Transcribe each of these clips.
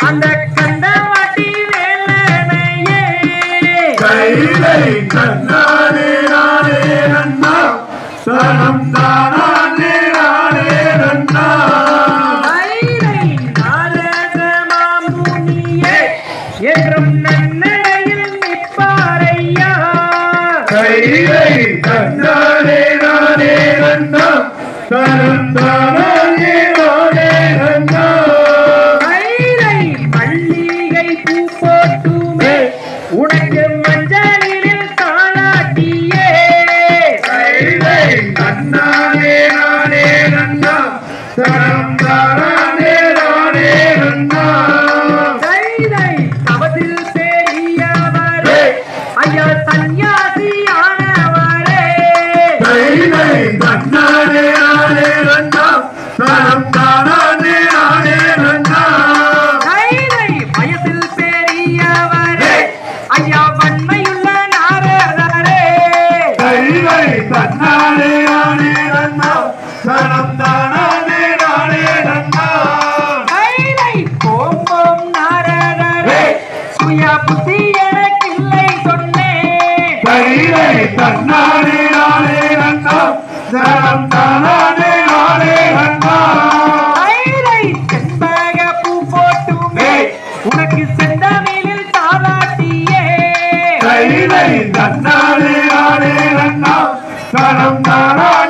அந்த கந்த வட்டி வேலனையே. கைதை கண்ணானே நானே நன்னா சனம் தானே நானே நன்னா கைதை நாரத மாமுனியே என்றும் நானே நன்னா சனம் உனக்கு மஞ்சளில் தாளாட்டியே கைலை தன்னானே நானே நன்னா. தனம் தானானே நானே நன்னா. பெரியவரே ஐயா சன்னியாசியானவரே கைலை தன்னானே நானே நன்னா. தனம் தன்னானே நானே நன்னா தனம் தானானே நானே நன்னா கைலை செண்பக பூ போட்டுமே. உனக்கு செந்தமிழில் தாளாட்டியே. கைலை தன்னானே நானே நன்னா தனம் தானானே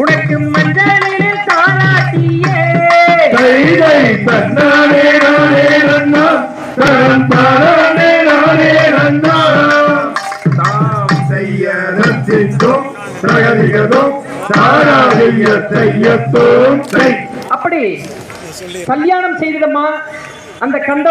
உனக்கு மஞ்சளில் தாளாட்டியே. கைலை தன்னானே நானே நன்னா. நன்னா. தாம் பிரகதிகதும் அப்படி கல்யாணம் செய்திடமா அந்த கந்த